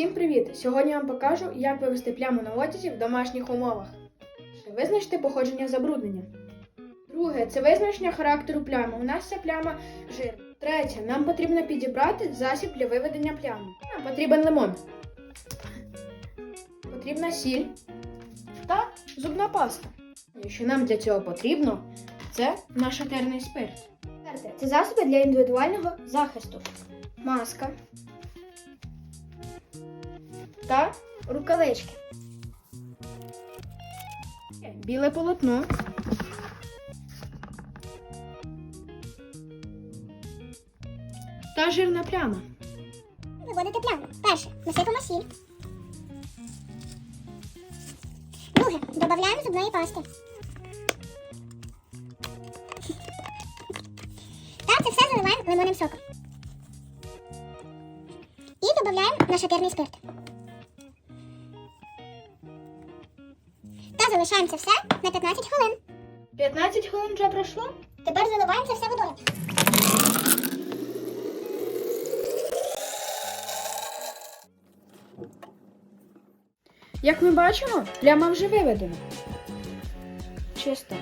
Всім привіт! Сьогодні вам покажу, як вивести пляму на одязі в домашніх умовах. Визначте походження забруднення. Друге це визначення характеру плями. У нас ця пляма жир. Третє. Нам потрібно підібрати засіб для виведення плями. Нам потрібен лимон. Потрібна сіль та зубна паста. І що нам для цього потрібно, це наш етерний спирт. Четверте це засоби для індивідуального захисту. Маска та рукавички. Біле полотно. Та жирна пляма. Виводити пляму. Перше. Насипаємо сіль. Друге. Додаємо зубної пасти. Та це все заливаємо лимонним соком. І додаємо наш атирний спирт. Та залишаємо це все на 15 хвилин. 15 хвилин вже пройшло. Тепер заливаємо це все водою. Як ми бачимо, пляма вже виведена. Чисто.